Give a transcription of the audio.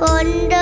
คนด